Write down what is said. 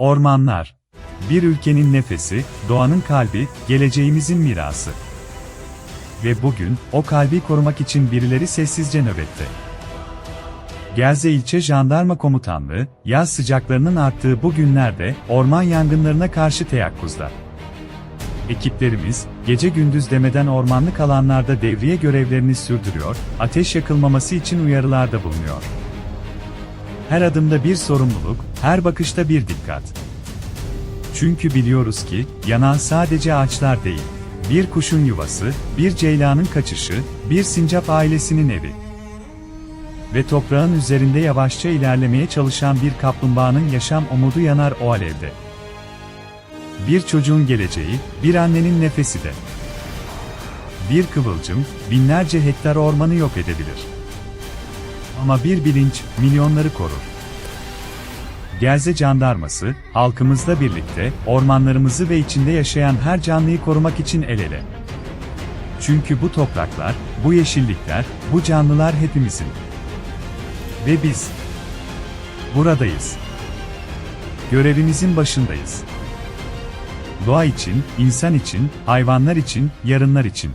Ormanlar. Bir ülkenin nefesi, doğanın kalbi, geleceğimizin mirası. Ve bugün, o kalbi korumak için birileri sessizce nöbette. Gezze İlçe Jandarma Komutanlığı, yaz sıcaklarının arttığı bu günlerde, orman yangınlarına karşı teyakkuzda. Ekiplerimiz, gece gündüz demeden ormanlık alanlarda devriye görevlerini sürdürüyor, ateş yakılmaması için uyarılarda bulunuyor. Her adımda bir sorumluluk, her bakışta bir dikkat. Çünkü biliyoruz ki, yanan sadece ağaçlar değil. Bir kuşun yuvası, bir ceylanın kaçışı, bir sincap ailesinin evi. Ve toprağın üzerinde yavaşça ilerlemeye çalışan bir kaplumbağanın yaşam umudu yanar o alevde. Bir çocuğun geleceği, bir annenin nefesi de. Bir kıvılcım, binlerce hektar ormanı yok edebilir. Ama bir bilinç, milyonları korur. Gezze Jandarması, halkımızla birlikte, ormanlarımızı ve içinde yaşayan her canlıyı korumak için el ele. Çünkü bu topraklar, bu yeşillikler, bu canlılar hepimizin. Ve biz buradayız. Görevimizin başındayız. Doğa için, insan için, hayvanlar için, yarınlar için.